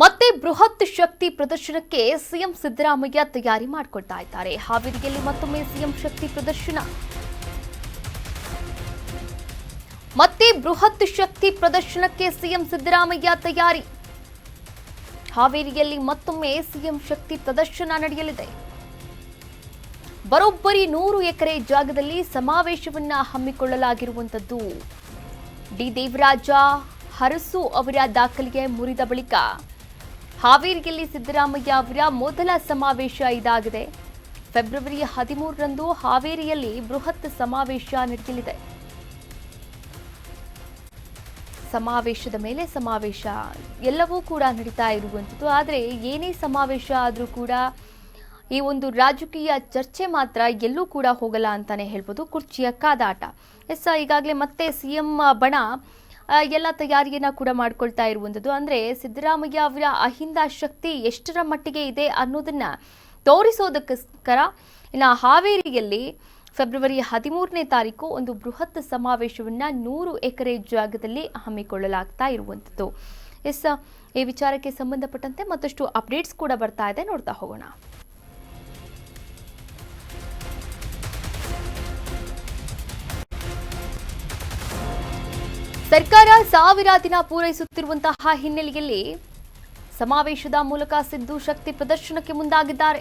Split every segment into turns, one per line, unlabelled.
ಮತ್ತೆ ಬೃಹತ್ ಶಕ್ತಿ ಪ್ರದರ್ಶನಕ್ಕೆ ಸಿಎಂ ಸಿದ್ದರಾಮಯ್ಯ ತಯಾರಿ ಮಾಡಿಕೊಳ್ತಾ ಇದ್ದಾರೆ. ಹಾವೇರಿಯಲ್ಲಿ ಮತ್ತೊಮ್ಮೆ ಸಿಎಂ ಶಕ್ತಿ ಪ್ರದರ್ಶನ. ಮತ್ತೆ ಬೃಹತ್ ಶಕ್ತಿ ಪ್ರದರ್ಶನಕ್ಕೆ ಸಿಎಂ ಸಿದ್ದರಾಮಯ್ಯ ತಯಾರಿ. ಹಾವೇರಿಯಲ್ಲಿ ಮತ್ತೊಮ್ಮೆ ಸಿಎಂ ಶಕ್ತಿ ಪ್ರದರ್ಶನ ನಡೆಯಲಿದೆ. ಬರೋಬ್ಬರಿ ನೂರು ಎಕರೆ ಜಾಗದಲ್ಲಿ ಸಮಾವೇಶವನ್ನ ಹಮ್ಮಿಕೊಳ್ಳಲಾಗಿರುವಂತದ್ದು ಡಿ ದೇವರಾಜ ಹರಸು ಅವರ ದಾಖಲೆಗೆ ಮುರಿದ ಬಳಿಕ ಹಾವೇರಿಯಲ್ಲಿ ಸಿದ್ದರಾಮಯ್ಯ ಅವರ ಮೊದಲ ಸಮಾವೇಶ ಇದಾಗಿದೆ. ಫೆಬ್ರವರಿ ಹದಿಮೂರರಂದು ಹಾವೇರಿಯಲ್ಲಿ ಬೃಹತ್ ಸಮಾವೇಶ ನಡೆಯಲಿದೆ. ಸಮಾವೇಶದ ಮೇಲೆ ಸಮಾವೇಶ. ಎಲ್ಲವೂ ಕೂಡ ನಡೀತಾ ಇರುವಂಥದ್ದು. ಆದರೆ ಏನೇ ಸಮಾವೇಶ ಆದರೂ ಕೂಡ ಈ ಒಂದು ರಾಜಕೀಯ ಚರ್ಚೆ ಮಾತ್ರ ಎಲ್ಲೂ ಕೂಡ ಹೋಗಲ್ಲ ಅಂತಾನೆ ಹೇಳ್ಬೋದು. ಕುರ್ಚಿಯ ಕಾದಾಟ. ಎಸ್, ಈಗಾಗಲೇ ಮತ್ತೆ ಸಿ ಎಂ ಬಣ ಎಲ್ಲ ತಯಾರಿಯನ್ನ ಕೂಡ ಮಾಡ್ಕೊಳ್ತಾ ಇರುವಂಥದ್ದು ಅಂದರೆ ಸಿದ್ದರಾಮಯ್ಯ ಅವರ ಅಹಿಂದ ಶಕ್ತಿ ಎಷ್ಟರ ಮಟ್ಟಿಗೆ ಇದೆ ಅನ್ನೋದನ್ನ ತೋರಿಸೋದಕ್ಕೋಸ್ಕರ ಇನ್ನು ಹಾವೇರಿಯಲ್ಲಿ ಫೆಬ್ರವರಿ ಹದಿಮೂರನೇ ತಾರೀಕು ಒಂದು ಬೃಹತ್ ಸಮಾವೇಶವನ್ನ ನೂರು ಎಕರೆ ಜಾಗದಲ್ಲಿ ಹಮ್ಮಿಕೊಳ್ಳಲಾಗ್ತಾ ಇರುವಂಥದ್ದು ಎಸ್, ಈ ವಿಚಾರಕ್ಕೆ ಸಂಬಂಧಪಟ್ಟಂತೆ ಮತ್ತಷ್ಟು ಅಪ್ಡೇಟ್ಸ್ ಕೂಡ ಬರ್ತಾ ಇದೆ. ನೋಡ್ತಾ ಹೋಗೋಣ. ಸರ್ಕಾರ ಸಾವಿರ ದಿನ ಪೂರೈಸುತ್ತಿರುವಂತಹ ಹಿನ್ನೆಲೆಯಲ್ಲಿ ಸಮಾವೇಶದ ಮೂಲಕ ಸಿದ್ದು ಶಕ್ತಿ ಪ್ರದರ್ಶನಕ್ಕೆ ಮುಂದಾಗಿದ್ದಾರೆ.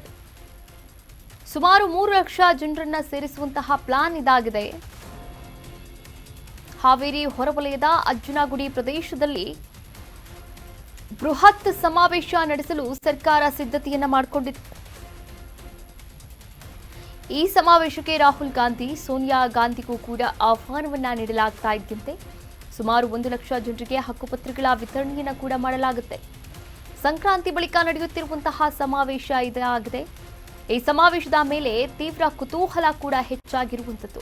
ಸುಮಾರು ಮೂರು ಲಕ್ಷ ಜನರನ್ನ ಸೇರಿಸುವಂತಹ ಪ್ಲಾನ್ ಇದಾಗಿದೆ. ಹಾವೇರಿ ಹೊರವಲಯದ ಅಜ್ಜನಗುಡಿ ಪ್ರದೇಶದಲ್ಲಿ ಬೃಹತ್ ಸಮಾವೇಶ ನಡೆಸಲು ಸರ್ಕಾರ ಸಿದ್ಧತೆಯನ್ನ ಮಾಡಿಕೊಂಡಿದೆ. ಈ ಸಮಾವೇಶಕ್ಕೆ ರಾಹುಲ್ ಗಾಂಧಿ, ಸೋನಿಯಾ ಗಾಂಧಿಗೂ ಕೂಡ ಆಹ್ವಾನವನ್ನ ನೀಡಲಾಗ್ತಾ ಇದ್ದಂತೆ. ಸುಮಾರು ಒಂದು ಲಕ್ಷ ಜನರಿಗೆ ಹಕ್ಕುಪತ್ರಗಳ ವಿತರಣೆಯನ್ನು ಕೂಡ ಮಾಡಲಾಗುತ್ತೆ. ಸಂಕ್ರಾಂತಿ ಬಳಿಕ ನಡೆಯುತ್ತಿರುವಂತಹ ಸಮಾವೇಶ ಇದಾಗಿದೆ. ಈ ಸಮಾವೇಶದ ಮೇಲೆ ತೀವ್ರ ಕುತೂಹಲ ಕೂಡ ಹೆಚ್ಚಾಗಿರುವಂಥದ್ದು.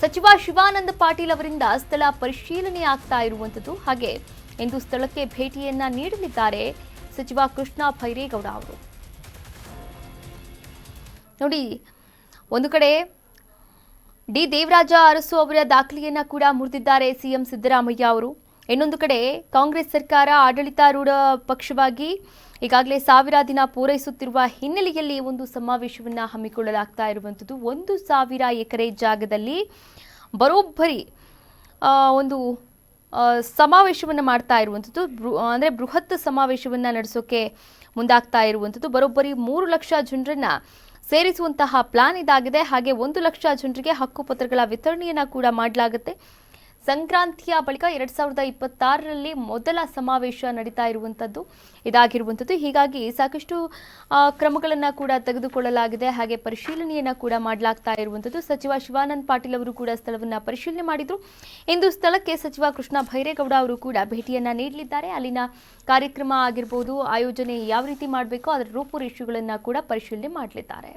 ಸಚಿವ ಶಿವಾನಂದ ಪಾಟೀಲ್ ಅವರಿಂದ ಸ್ಥಳ ಪರಿಶೀಲನೆ ಆಗ್ತಾ ಇರುವಂಥದ್ದು. ಹಾಗೆ ಇಂದು ಸ್ಥಳಕ್ಕೆ ಭೇಟಿಯನ್ನ ನೀಡಲಿದ್ದಾರೆ ಸಚಿವ ಕೃಷ್ಣ ಭೈರೇಗೌಡ ಅವರು. ನೋಡಿ, ಒಂದು ಕಡೆ ಡಿ ದೇವರಾಜ ಅರಸು ಅವರ ದಾಖಲೆಯನ್ನ ಕೂಡ ಮುರಿದಿದ್ದಾರೆ ಸಿಎಂ ಸಿದ್ದರಾಮಯ್ಯ ಅವರು. ಇನ್ನೊಂದು ಕಡೆ ಕಾಂಗ್ರೆಸ್ ಸರ್ಕಾರ ಆಡಳಿತಾರೂಢ ಪಕ್ಷವಾಗಿ ಈಗಾಗಲೇ ಸಾವಿರ ದಿನ ಪೂರೈಸುತ್ತಿರುವ ಹಿನ್ನೆಲೆಯಲ್ಲಿ ಒಂದು ಸಮಾವೇಶವನ್ನು ಹಮ್ಮಿಕೊಳ್ಳಲಾಗ್ತಾ ಇರುವಂಥದ್ದು. ಒಂದು ಸಾವಿರ ಎಕರೆ ಜಾಗದಲ್ಲಿ ಬರೋಬ್ಬರಿ ಒಂದು ಸಮಾವೇಶವನ್ನು ಮಾಡ್ತಾ ಇರುವಂಥದ್ದು. ಬೃ, ಅಂದರೆ ಬೃಹತ್ ಸಮಾವೇಶವನ್ನು ನಡೆಸೋಕೆ ಮುಂದಾಗ್ತಾ ಇರುವಂಥದ್ದು. ಬರೋಬ್ಬರಿ ಮೂರು ಲಕ್ಷ ಜನರನ್ನ ಸೇರಿಸುವಂತಹ ಪ್ಲಾನ್ ಇದಾಗಿದೆ. ಹಾಗೆ ಒಂದು ಲಕ್ಷ ಜನರಿಗೆ ಹಕ್ಕುಪತ್ರಗಳ ವಿತರಣೆಯನ್ನು ಕೂಡ ಮಾಡಲಾಗುತ್ತೆ. ಸಂಕ್ರಾಂತಿಯ ಬಳಿಕ ಎರಡ್ ಸಾವಿರದ ಇಪ್ಪತ್ತಾರರಲ್ಲಿ ಮೊದಲ ಸಮಾವೇಶ ನಡೀತಾ ಇರುವಂಥದ್ದು ಇದಾಗಿರುವಂಥದ್ದು ಹೀಗಾಗಿ ಸಾಕಷ್ಟು ಕ್ರಮಗಳನ್ನು ಕೂಡ ತೆಗೆದುಕೊಳ್ಳಲಾಗಿದೆ. ಹಾಗೆ ಪರಿಶೀಲನೆಯನ್ನ ಕೂಡ ಮಾಡಲಾಗ್ತಾ ಇರುವಂಥದ್ದು ಸಚಿವ ಶಿವಾನಂದ್ ಪಾಟೀಲ್ ಅವರು ಕೂಡ ಸ್ಥಳವನ್ನ ಪರಿಶೀಲನೆ ಮಾಡಿದ್ರು. ಇಂದು ಸ್ಥಳಕ್ಕೆ ಸಚಿವ ಕೃಷ್ಣ ಭೈರೇಗೌಡ ಅವರು ಕೂಡ ಭೇಟಿಯನ್ನ ನೀಡಲಿದ್ದಾರೆ. ಅಲ್ಲಿನ ಕಾರ್ಯಕ್ರಮ ಆಗಿರ್ಬೋದು, ಆಯೋಜನೆ ಯಾವ ರೀತಿ ಮಾಡಬೇಕು ಅದರ ರೂಪುರೇಷೆಗಳನ್ನು ಕೂಡ ಪರಿಶೀಲನೆ ಮಾಡಲಿದ್ದಾರೆ.